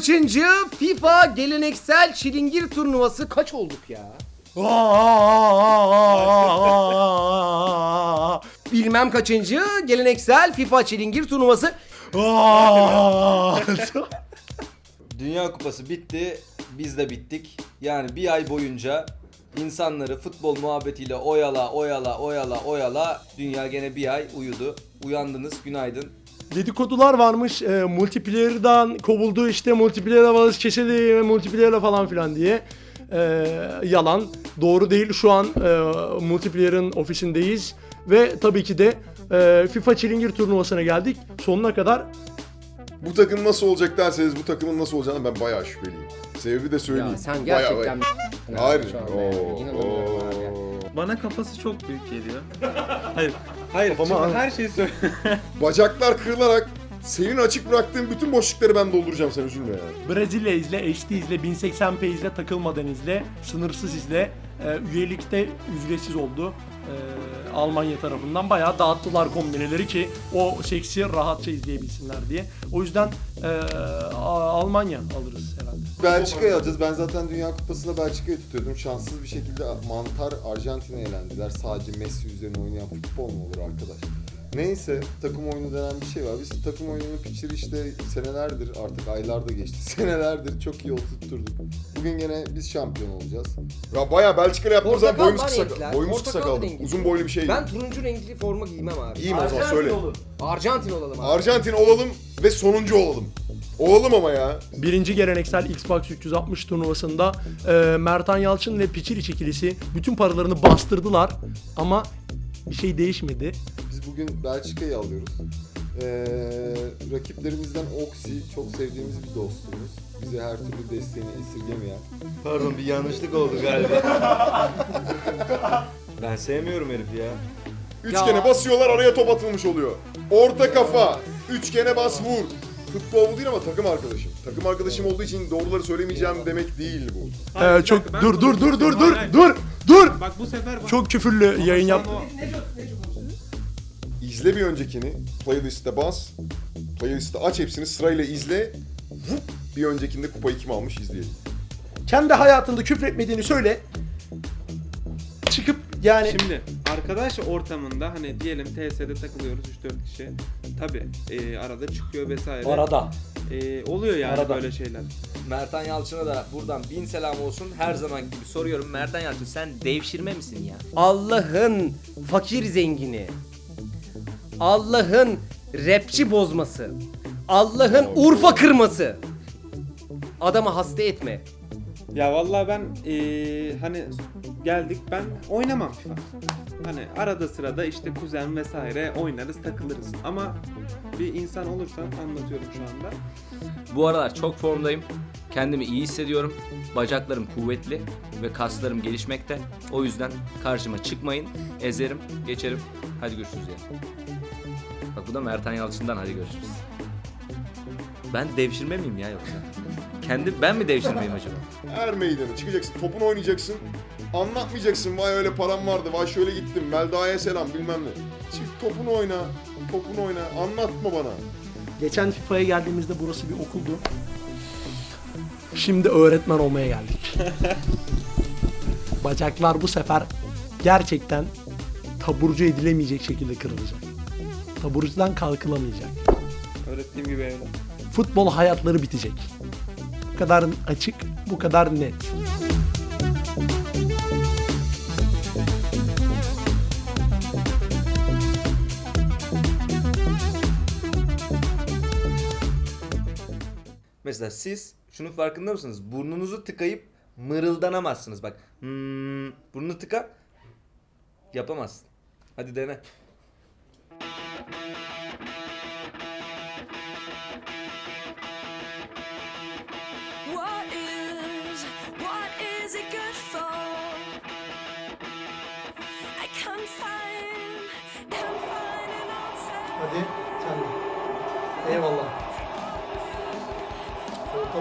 kaçıncı FIFA geleneksel çilingir turnuvası kaç olduk ya? Bilmem kaçıncı geleneksel FIFA çilingir turnuvası. Dünya Kupası bitti, biz de bittik. Yani bir ay boyunca insanları futbol muhabbetiyle oyala, oyala, oyala, oyala. Dünya gene bir ay uyudu. Uyandınız, günaydın. Dedikodular varmış. E, multiplayer'dan kovuldu işte multiplayer havalı kesildi ve multiplayer'la falan filan diye. E, yalan. Doğru değil. Şu an e, multiplayer'ın ofisindeyiz. Ve tabii ki de e, FIFA Çilingir turnuvasına geldik. Sonuna kadar Bu takım nasıl olacak derseniz bu takımın nasıl olacağını ben bayağı şüpheliyim. Sebebi de söyleyeyim. Ya sen Bayağı- gerçekten... Hayır. Şu anda Oo, oo. Bana kafası çok büyük geliyor. hayır. Hayır. Kafama al. her şeyi söyle. Bacaklar kırılarak senin açık bıraktığın bütün boşlukları ben dolduracağım sen üzülme ya. Brezilya izle, HD izle, 1080p izle, takılmadan izle, sınırsız izle. E, üyelikte ücretsiz oldu. E, Almanya tarafından bayağı dağıttılar kombineleri ki o seksi rahatça izleyebilsinler diye. O yüzden e, A- Almanya alırız herhalde. Belçika'yı alacağız. Ben zaten Dünya Kupası'nda Belçika'yı tutuyordum. Şanssız bir şekilde mantar Arjantin'e elendiler. Sadece Messi üzerine oynayan futbol mu olur arkadaş? Neyse takım oyunu denen bir şey var. Biz takım oyununu pitcher işte senelerdir artık aylar da geçti. Senelerdir çok iyi oturtturduk. Bugün gene biz şampiyon olacağız. Ya bayağı Belçika'yla yaptığımız zaman Portakal boyumuz kısa, renkler, boyumuz kısa portakal kaldı. rengi. Uzun boylu bir şey. Ben turuncu renkli forma giymem abi. Giyeyim o zaman söyle. Arjantin olalım abi. Arjantin olalım ve sonuncu olalım. Olalım ama ya. Birinci geleneksel Xbox 360 turnuvasında e, Mertan Yalçın ve Piçiriç ikilisi bütün paralarını bastırdılar ama bir şey değişmedi. Biz bugün Belçika'yı alıyoruz. Ee, rakiplerimizden Oxy çok sevdiğimiz bir dostumuz. Bize her türlü desteğini esirgemeyen. Pardon bir yanlışlık oldu galiba. ben sevmiyorum herifi ya. Üçgene basıyorlar araya top atılmış oluyor. Orta kafa. Üçgene bas vur. Futbol bu değil ama takım arkadaşım. Takım arkadaşım olduğu için doğruları söylemeyeceğim demek değil bu. Hayır, E, bir çok dakika, ben dur dur dur dur dur Hayır, dur dur. Bak bu sefer bak. Çok küfürlü yayın yap. Ama- İzle bir öncekini. Playlist'e bas. Playlist'e aç hepsini sırayla izle. Vup, bir öncekinde kupayı kim almış izleyelim. Kendi hayatında küfretmediğini söyle. Çıkıp yani Şimdi arkadaş ortamında hani diyelim TS'de takılıyoruz 3-4 kişi. Tabi arada çıkıyor vesaire. arada. E, oluyor yani Arada. böyle şeyler. Mertan Yalçın'a da buradan bin selam olsun. Her zaman gibi soruyorum. Mertan Yalçın sen devşirme misin ya? Allah'ın fakir zengini. Allah'ın rapçi bozması. Allah'ın Urfa kırması. Adamı hasta etme. Ya vallahi ben e, hani geldik ben oynamam FIFA. Hani arada sırada işte kuzen vesaire oynarız takılırız. Ama bir insan olursan anlatıyorum şu anda. Bu aralar çok formdayım. Kendimi iyi hissediyorum. Bacaklarım kuvvetli ve kaslarım gelişmekte. O yüzden karşıma çıkmayın. Ezerim, geçerim. Hadi görüşürüz ya. Bak bu da Mertan Yalçın'dan hadi görüşürüz. Ben devşirme miyim ya yoksa? Kendi ben mi devşirmeyim acaba? Her meydana çıkacaksın, topunu oynayacaksın. Anlatmayacaksın vay öyle param vardı, vay şöyle gittim, Melda'ya selam bilmem ne. Çık topunu oyna, topunu oyna, anlatma bana. Geçen FIFA'ya geldiğimizde burası bir okuldu. Şimdi öğretmen olmaya geldik. Bacaklar bu sefer gerçekten taburcu edilemeyecek şekilde kırılacak. Taburcudan kalkılamayacak. Öğrettiğim gibi evlat. Futbol hayatları bitecek. Bu kadar açık, bu kadar net. Mesela siz şunun farkında mısınız? Burnunuzu tıkayıp mırıldanamazsınız bak. Hmm, burnunu tıka yapamazsın. Hadi dene.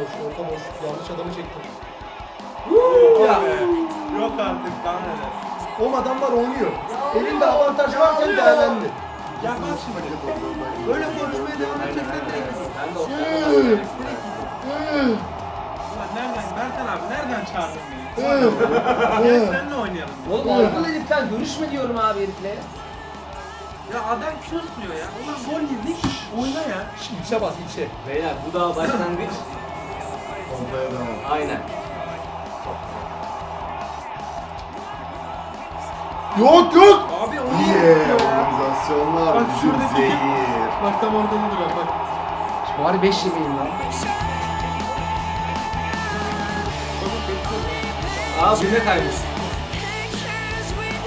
Boş, orta boş. Yanlış adamı çektim. Yok artık daha neler. Oğlum adamlar oynuyor. Elinde avantaj varken değerlendi. Ya bak şimdi. Böyle konuşmaya devam edeceksen direkt. Ulan nereden, Berkan abi nereden çağırdın beni? Gel seninle oynayalım. Oğlum Argun heriften görüşme diyorum abi herifle. Ya adam susmuyor ya. Ulan gol yedik, oyna ya. İlçe bas ilçe. Beyler bu daha başlangıç. Pompaya devam. Aynen. Yok yok. Abi onu İyi organizasyonlar. Bak bizim şuradaki- zehir. Bak tam orada ne duruyor bak. Bari 5 yemeyin lan. Aa birine kaymış.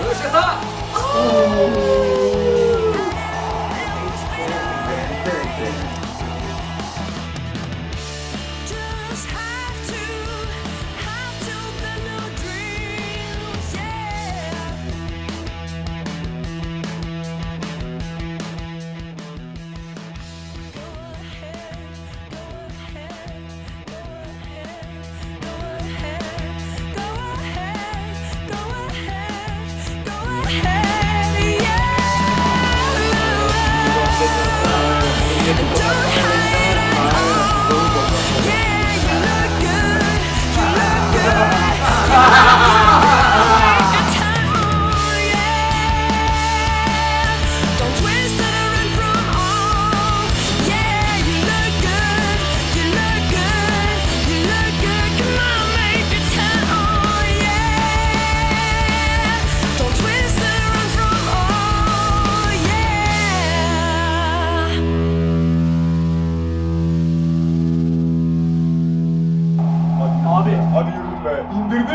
Röşata! Just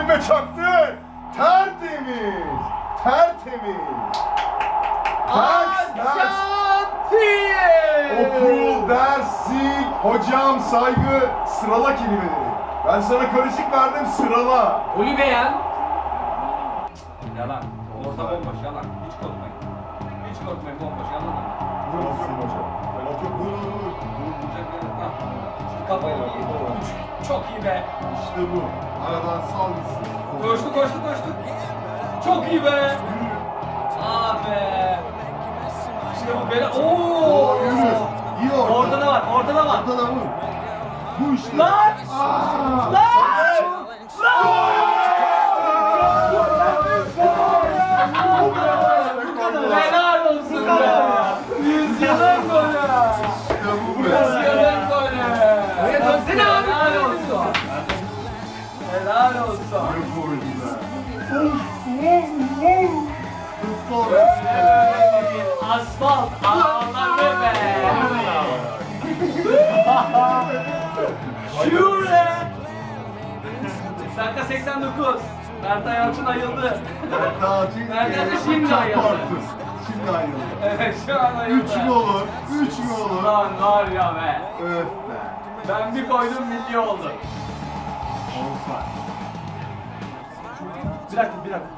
ve çaktın. Tertemiz. Tertemiz. Ters. Okul, dersi, hocam, saygı, sırala kelimeleri. Ben sana karışık verdim, sırala. Golü beğen. Yalan. Orta bomboş yalan. Hiç korkmayın. Hiç korkmayın bomboş yalan. Buyurun hocam. Ben atıyorum. Buyur, buyur, buyur. Kafayı Çok iyi be. İşte bu. Aradan sal gitsin. Koştu koştu koştu. Çok iyi be. Be. İşte bu beni. Oo, Oo. yürü. İyi orta. Ortada var, ortada var. Ortada vur. Bu işte. Lan! Aa! Helal Asfalt ağladı be. Şure. Dakika 89. Bertay Yalçın ayıldı. De çok şimdi ayıldı. şu an ayıldı. Üç mü olur? Üç mü olur? Lan var ya be. Öf be. Ben bir koydum milli oldu. Bir dakika bir dakika.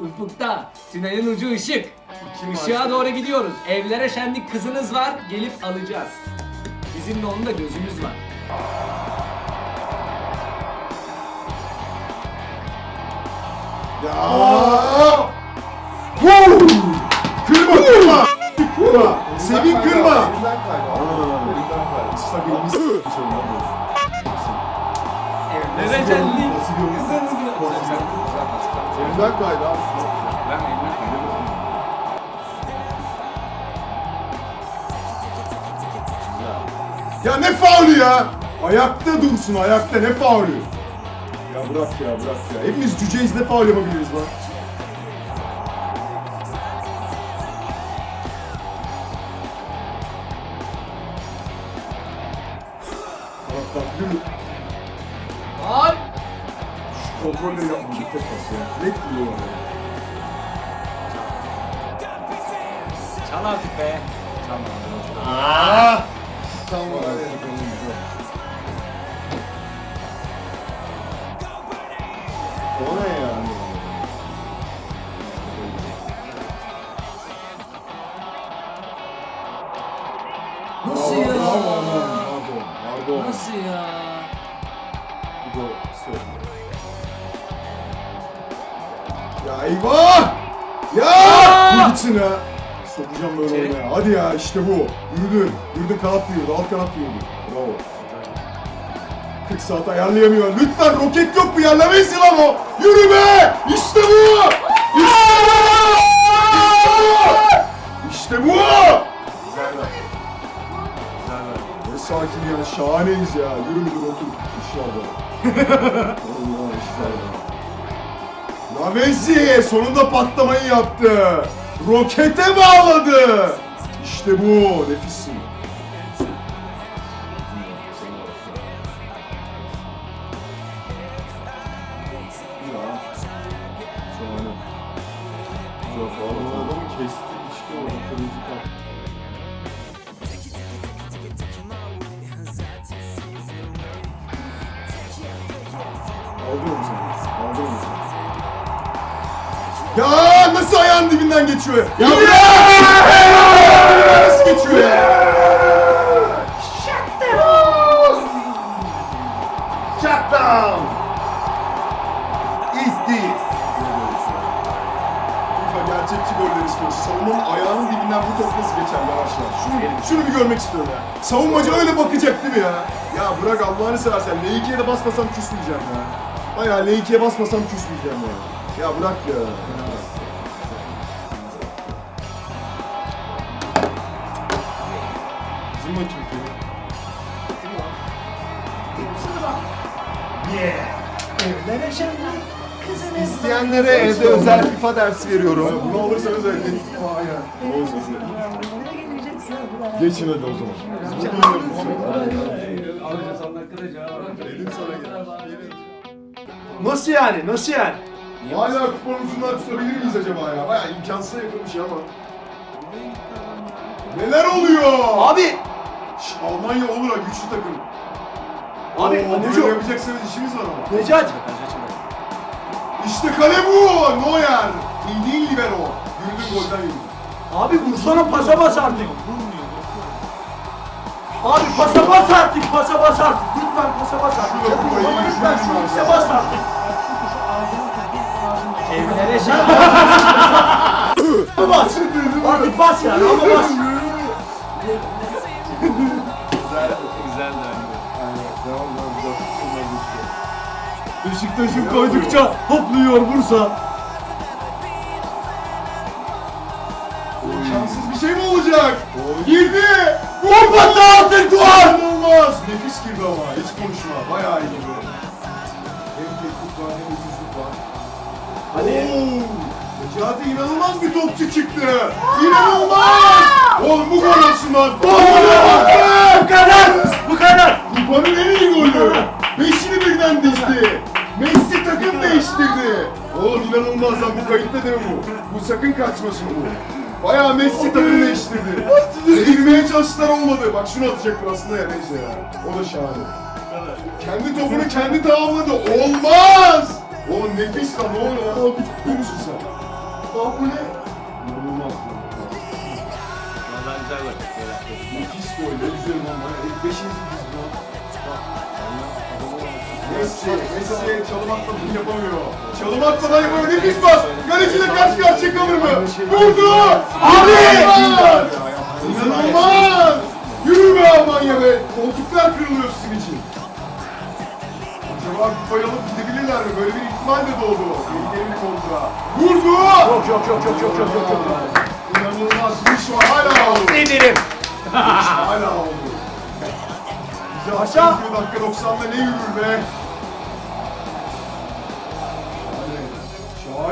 Ufukta tünelin ucu ışık. Işığa doğru gidiyoruz. Evlere şenlik kızınız var gelip alacağız. Bizim de onun da gözümüz var. Ya! Woo! Kırma kırma! Kırma! Sevin kırma! Evlere şenlik kızınız var. Elimden kaydı abi. Ben elimden kaydı. Ya ne faulü ya? Ayakta dursun ayakta ne faulü? Ya bırak ya bırak ya. Hepimiz cüceyiz ne faul yapabiliriz lan? Bak bak yürü. Ay. Şu kontrolleri yapma peut-être passer. Let's go. 잘 나왔을 자나 아! 싸움을 안 해서 그런 거 뭐네요 러시아. 러시아. 이거. Eyvah! Ya! Ha. Sokacağım böyle oynaya. Hadi ya işte bu. Yürüdün. Yürüdün kanat büyüdü. Alt kanat büyüdü. Bravo. 40 saat ayarlayamıyor. Lütfen roket yok mu? Yerlemeyiz lan o. Yürü be! İşte bu! İşte bu! İşte bu! Ne sakin ya. Şahaneyiz ya. Yürü müdür otur. Allah. La Messi sonunda patlamayı yaptı. Rokete bağladı. İşte bu. Nefissin. Geçiyor? Ya nasıl geçiyor ya? Shut down! Is this? FIFA gerçekçi goller istiyor. Savunmanın ayağının dibinden bu top nasıl geçer yavaş yavaş? Şunu, şunu bir görmek istiyorum ya. Savunmacı öyle bakacak değil mi ya? Ya bırak Allah'ını seversen. L2'ye de basmasam küsmeyeceğim ya. Bayağı L2'ye basmasam küsmeyeceğim ya. Ya bırak ya. İsteyenlere evde özel FIFA dersi veriyorum. Bunu alırsanız FIFA ya. Geçin hadi o zaman. Biz burada oynarız. Nasıl yani? Nasıl yani? Hala kupanın ucundan tutabilir miyiz acaba ya? Baya imkansıza yakın bir şey ama. Neler oluyor? Abi Şş, Almanya olur ha güçlü takım. Abi, Oo, Neco. böyle yapacaksanız işimiz var ama. Necat İşte kale bu! Neuer! Bildiğin libero. Yürüdü golden yürüdü. Abi vursana pasa bas artık. Abi pasa bas artık, pasa bas artık. Lütfen pasa bas artık. Baba yürüyüş lütfen şu ikise bas artık. Evlere şey bas. Artık bas yani ama bas. Beşiktaş'ın koydukça hopluyor Bursa. Şanssız bir şey mi olacak? Girdi! Bombası artık duvar! İnanılmaz! Nefis girdi ama hiç konuşma. Bayağı iyi girdi. Hem teknik var hem ucuzluk var. Hadi. Necati inanılmaz bir topçu çıktı. İnanılmaz! Oğlum bu gol olsun lan. Bu kadar! Bu kadar! Kupanın en iyi golü. Beşini birden dizdi. Messi takım değiştirdi. Oğlum inanılmaz lan bu kayıtta değil mi bu? Bu sakın kaçmasın bu. Bayağı Messi takım değiştirdi. Girmeye çalıştılar olmadı. Bak şunu atacaktır aslında ya neyse ya. O da şahane. Kendi topunu kendi tamamladı. Olmaz! Oğlum nefis lan ne oluyor lan? Abi ciddi misin sen? Aa bu ne? İnanılmaz. Vallahi güzel bak. Nefis gol. Ne güzel lan. Bana beşinci. Messi, Messi çalım atmadan yapamıyor. Çalım atmadan yapamıyor. Nefis pas. Kaleciyle karşı karşıya kalır mı? Vurdu! Abi! İnanılmaz! Yürü be Almanya be! Koltuklar kırılıyor sizin için. Acaba kupayı alıp gidebilirler mi? Böyle bir ihtimal de doğdu. Bir kontra. Vurdu! Yok yok yok yok yok yok yok. İnanılmaz. Bu iş var. Hala oldu. Nedir'im? Hala oldu. Bize Aşağı. aşağı. dakika 90'da ne yürür be?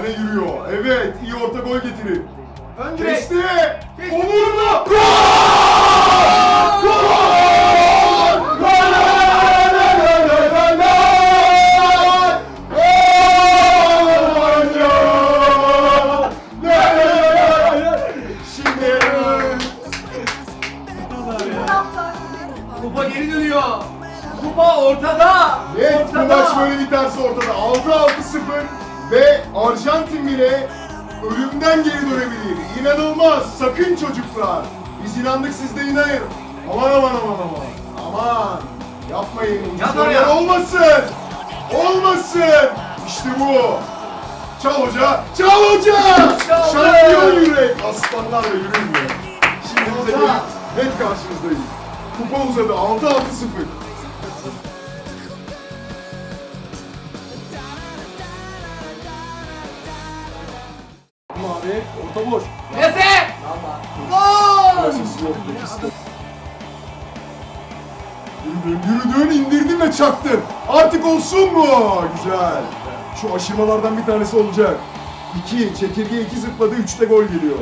Şahane yürüyor. Evet, iyi orta gol getirir. Ön direk. Kesti. Olur mu? Gol! Hoca. Çal hoca. Şampiyon yürek. Aslanlarla yürünmüyor. Şimdi bize gelin. Net karşınızdayız. Kupa uzadı. 6-6-0. Abi orta boş. Nese! Gol! Yürüdün, yürüdün, indirdin ve çaktın. Artık olsun mu? Güzel. Şu aşırmalardan bir tanesi olacak. İki, çekirge iki zıpladı, üçte gol geliyor.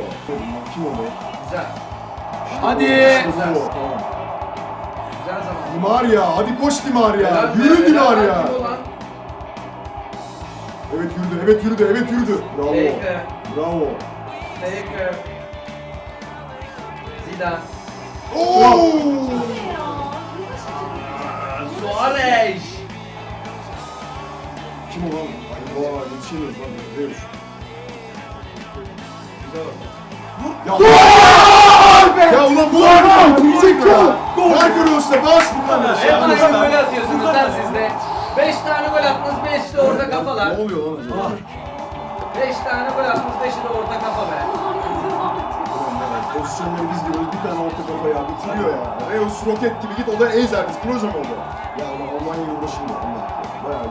Kim o be? Güzel. Hadi. İşte bu. Güzel zaman. Di Maria, hadi koş Di Maria. Helal be, Yürü Di helal be, Maria. kim olan? Evet yürüdü, evet yürüdü, evet yürüdü. Bravo. Baker. Bravo. Baker. Zidane. Oo! Suarez. Kim o lan? Ay vay, yetişemiyoruz lan. Reus. Ya, ya ulan bu var mı? Ya. Ver Reus'la bas bu kadar. Hep aynı gol atıyorsunuz lan siz de. 5 tane gol attınız, 5 de orta kafalar. Ne oluyor lan acaba? 5 tane gol attınız, 5'i de orta kafa be. Pozisyonları biz giriyoruz. Bir tane orta kafa ya. Bitiriyor ya. Reus roket gibi git o da ezer. Biz Kroos mu oldu? Ya ulan Almanya'ya uğraşın da. Bayağı.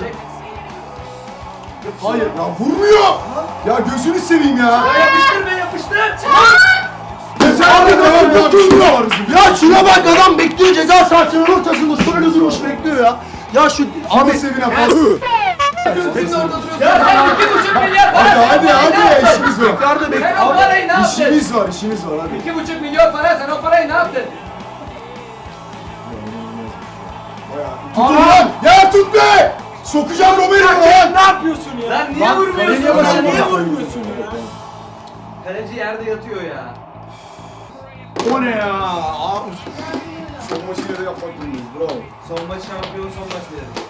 Çek. Hayır ya vurmuyor. Ya gözünü seveyim ya. Ya yapıştır be yapıştır. Yeter devam ya. Şey şuna bak adam bekliyor ceza sahasının ortasında şöyle durmuş bekliyor ya. Ya şu Abi sevine bak. De orada duruyorsunuz. Ya sen 2,5 milyar para. Hadi sen hadi hadi işimiz var. Yukarıda Sen bekliyor. o parayı ne yaptın? İşimiz var işimiz var hadi. 2,5 milyon para sen o parayı ne yaptın? Bayağı. Tutun lan. Ya tut be. Sokacağım Romero'yu lan. Ne yapıyorsun ya? Lan niye vurmuyorsun? kaleye Lan niye niye vurmuyorsun ya? Kaleci yerde yatıyor ya. O ne ya? Aa, Son maçı yere yapmak durumundayız. Bravo. Son maç şampiyon son maç dedim.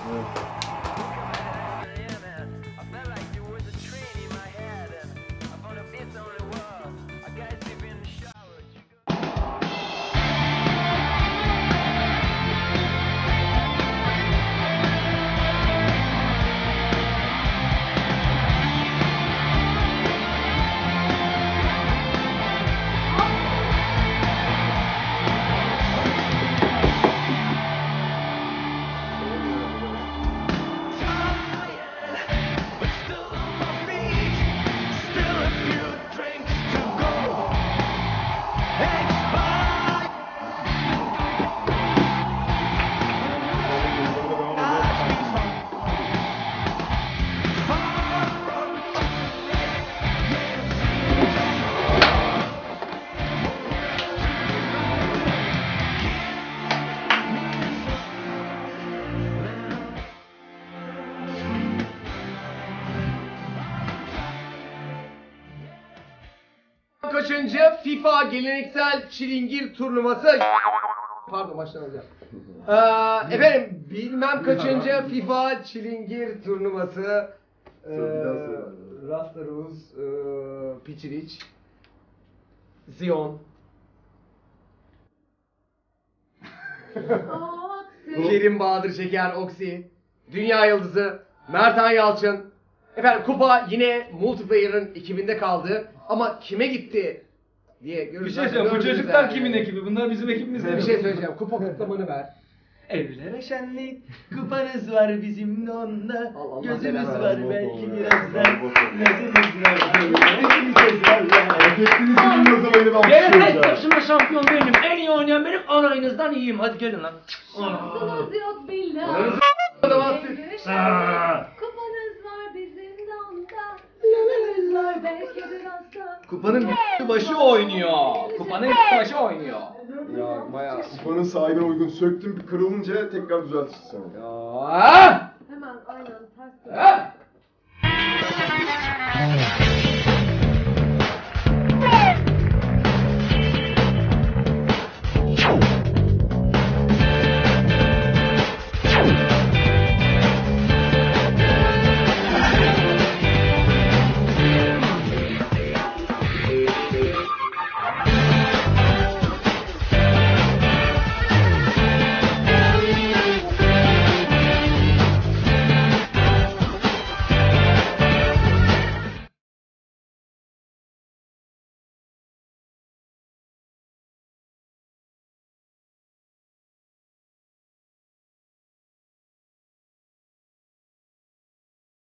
Kaçıncı FIFA geleneksel çilingir turnuvası Pardon baştan alacağım. Ee, efendim bilmem kaçıncı FIFA çilingir turnuvası ee. Rastarus, ee, Piçiriç, Zion, Kerim Bahadır Şeker, Oksi, Dünya Yıldızı, Mertan Yalçın. Efendim kupa yine multiplayer'ın ekibinde kaldı ama kime gitti diye Bir görürüz. şey söyleyeyim. Bu Gördünüz çocuklar yani. kimin ekibi? Bunlar bizim ekibimiz değil Bir şey söyleyeceğim. Kupa kutlamanı ver. Evlere şenlik, kupanız var bizim de onda. Allah Allah Gözümüz var belki Bol bol ya. Bol bol. Gözümüz var beni ben Gelecek alkışlayacağım. başıma şampiyon benim. En iyi oynayan benim. Alayınızdan iyiyim. Hadi gelin lan. Şansınız yok billah. Şans. Kupanız Kupanın başı oynuyor. Kupanın başı oynuyor. Ya bayağı kupanın sahibine uygun söktüm bir kırılınca tekrar düzeltişti sonra. Aa! Hemen aynen ters. Ha!